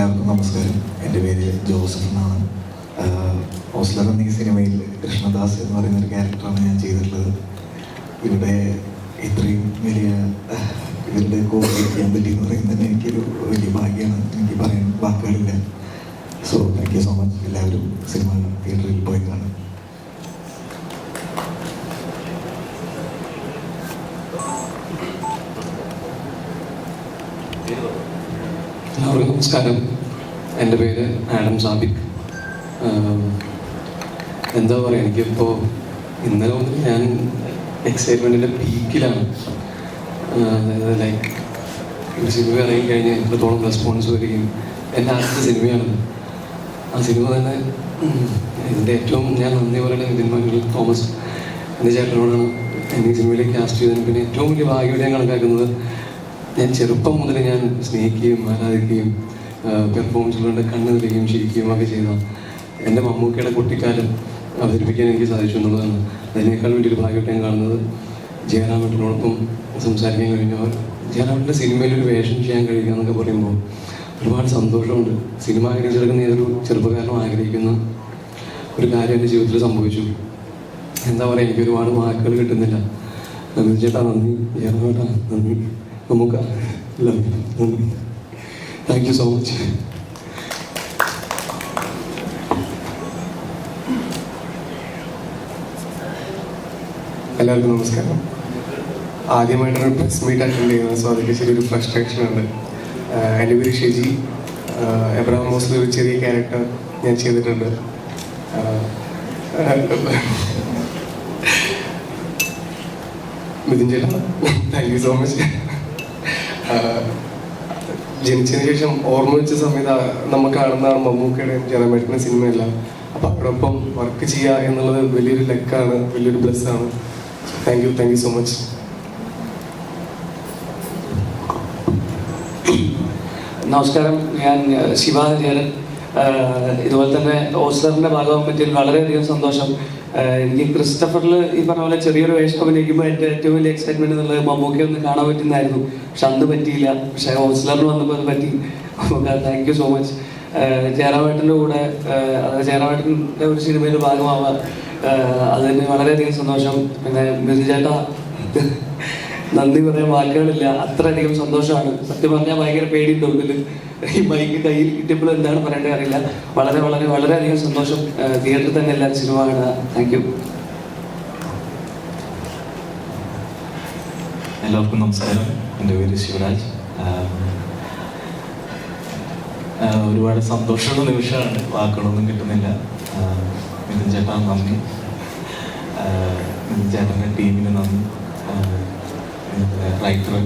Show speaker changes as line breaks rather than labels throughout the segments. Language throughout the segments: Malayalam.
എല്ലാവർക്കും നമസ്കാരം. എന്റെ പേര് ജോസഫ് എന്നാണ്. ഹോസ്റ്റലർ എന്ന സിനിമയിൽ കൃഷ്ണദാസ് എന്ന് പറയുന്ന ഒരു ക്യാരക്ടറാണ് ഞാൻ ചെയ്തിട്ടുള്ളത്. ഇവിടെ ഇത്രയും വലിയ ഇവരുടെ കോപ്പി ചെയ്യാൻ പറ്റി എന്ന് പറയുന്നത് തന്നെ എനിക്കൊരു വലിയ ഭാഗ്യമാണ്. എനിക്ക് പറയാൻ വാക്കുകളില്ല. So thank you so much എല്ലാവരും സിനിമ തിയേറ്ററിൽ പോയി കാണും.
എല്ലാവർക്കും നമസ്കാരം. എന്റെ പേര് ആഡം സാബിക് എന്താ പറയുക എനിക്കിപ്പോൾ ഇന്നലെ മുതൽ ഞാൻ എക്സൈറ്റ്മെന്റിന്റെ പീക്കിലാണ് അതായത് ലൈക്ക് ഒരു സിനിമ ഇറങ്ങി കഴിഞ്ഞാൽ എത്രത്തോളം റെസ്പോൺസ് വരികയും എന്റെ ആദ്യത്തെ സിനിമയാണ് ആ സിനിമ തന്നെ എന്റെ ഏറ്റവും ഞാൻ നന്ദി പറയുന്നത് നിതിൻ തോമസ് എന്റെ ചേട്ടനോടാണ് എന്നെ സിനിമയിലേക്ക് കാസ്റ്റ് ചെയ്തതിന് പിന്നെ ഏറ്റവും വലിയ ഭാഗ്യം ഞാൻ കണക്കാക്കുന്നത് ഞാൻ ചെറുപ്പം മുതൽ ഞാൻ സ്നേഹിക്കുകയും ആരാധിക്കുകയും പെർഫോമൻസുകളുടെ കണ്ണു നിൽക്കുകയും ചിരിക്കുകയും ഒക്കെ ചെയ്ത. എന്റെ മമ്മൂക്കയുടെ കുട്ടിക്കാലം അവതരിപ്പിക്കാൻ എനിക്ക് സാധിച്ചു എന്നുള്ളതാണ്. അതിനേക്കാൾ വലിയൊരു ഭാഗ്യമായിട്ട് ഞാൻ കാണുന്നത് ജയറാമേട്ടനോടൊപ്പം സംസാരിക്കാൻ കഴിഞ്ഞവർ ജയറാമേട്ടന്റെ സിനിമയിൽ ഒരു വേഷം ചെയ്യാൻ കഴിയുക എന്നൊക്കെ പറയുമ്പോൾ ഒരുപാട് സന്തോഷമുണ്ട്. സിനിമ ആഗ്രഹിച്ചെടുക്കുന്ന ഏതൊരു ചെറുപ്പക്കാരനും ആഗ്രഹിക്കുന്ന ഒരു കാര്യം എന്റെ ജീവിതത്തിൽ സംഭവിച്ചു. എന്താ പറയുക എനിക്ക് ഒരുപാട് വാക്കുകൾ കിട്ടുന്നില്ല. നന്ദി ചേട്ടാ നന്ദി. ജയറാമേട്ടാ നന്ദി. നമുക്ക് താങ്ക് യു സോ മച്ച്
എല്ലാവർക്കും നമസ്കാരം. ആദ്യമായിട്ടൊരു പ്രസ് മീറ്റ് അറ്റൻഡ് ചെയ്യുന്നത് സോ അതൊക്കെ ചെറിയൊരു ഫ്രസ്ട്രേഷൻ ഉണ്ട് എന്റെ പേര് ഷെജി. എബ്രഹാം മോസ്ലി ഒരു ചെറിയ ക്യാരക്ടർ ഞാൻ ചെയ്തിട്ടുണ്ട്. മിഥുൻ ചേട്ടാ താങ്ക് യു സോ മച്ച് ജനിച്ചതിന് ശേഷം ഓർമ്മ വെച്ച സമയത്ത് നമ്മൾ കാണുന്നതാണ് മമ്മൂക്കയുടെയും ജനമേട്ടന്റെ സിനിമയെല്ലാം. അപ്പം അവരോടൊപ്പം വർക്ക് ചെയ്യുക എന്നുള്ളത് വലിയൊരു ലക്കാണ് വലിയൊരു ബ്ലസ് ആണ് thank you thank you so much
നമസ്കാരം ഞാൻ ശിവാചാര്യൻ ഇതുപോലെ തന്നെ ഓസ്ലറിന്റെ ഭാഗമാകാൻ പറ്റിയതിൽ വളരെയധികം സന്തോഷം. എനിക്ക് ക്രിസ്റ്റഫറിൽ ഈ പറഞ്ഞ പോലെ ചെറിയൊരു വേഷം അഭിനയിക്കുമ്പോൾ എന്റെ ഏറ്റവും വലിയ എക്സൈറ്റ്മെന്റ് എന്നുള്ളത് മമ്മൂക്കെ ഒന്ന് കാണാൻ പറ്റുന്നതായിരുന്നു. പക്ഷെ അന്ന് പറ്റിയില്ല. പക്ഷെ ഓസ്ലറിന് വന്നപ്പോൾ അത് പറ്റി. താങ്ക് യു സോ മച്ച് ജയറാവേട്ടന്റെ കൂടെ അതായത് ജയറാവേട്ടന്റെ ഒരു സിനിമയിൽ ഭാഗമാവാൻ ഏഹ്, അതിന് വളരെയധികം സന്തോഷം. പിന്നെ ബിന്ദു ചേട്ടാ നന്ദി പറയാൻ വാക്കുകളില്ല. അത്രയധികം സന്തോഷമാണ്. സത്യം പറഞ്ഞാൽ ഭയങ്കര പേടിയുണ്ട് ഉള്ളിൽ ഈ മൈക്ക് കയ്യിൽ കിട്ടിയപ്പോൾ എന്താണ് പറയേണ്ടത് അറിയില്ല. വളരെ വളരെ വളരെയധികം സന്തോഷം. തിയേറ്ററിൽ തന്നെ എല്ലാവരും സിനിമ കാണുക. താങ്ക് യു
എല്ലാവർക്കും നമസ്കാരം. എന്റെ പേര് ശിവരാജ്. ഒരുപാട് സന്തോഷമുള്ള നിമിഷമാണ്. വാക്കുകളൊന്നും കിട്ടുന്നില്ല. മിഥുൻ ചേട്ടാ നന്ദി. മിഥുൻ ചേട്ടന്റെ ടീമിന് നന്ദി. റൈറ്റർ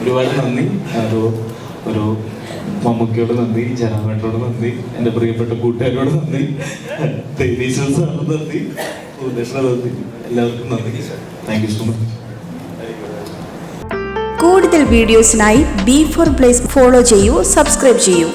ഒരുപാട് നന്ദി. അത് ഒരു മമ്മൂക്കയോട് നന്ദി ജനാമേട്ടനോട് നന്ദി എന്റെ പ്രിയപ്പെട്ട കൂട്ടുകാരോട് നന്ദി ദേവീശ്വർ സാറിന് നന്ദി ഭുവനേശ്വര നന്ദി. എല്ലാവർക്കും നന്ദി. താങ്ക് യു സോ മച്ച്
കൂടുതൽ വീഡിയോസിനായി ബി ഫോർ പ്ലേസ് ഫോളോ ചെയ്യൂ സബ്സ്ക്രൈബ് ചെയ്യൂ.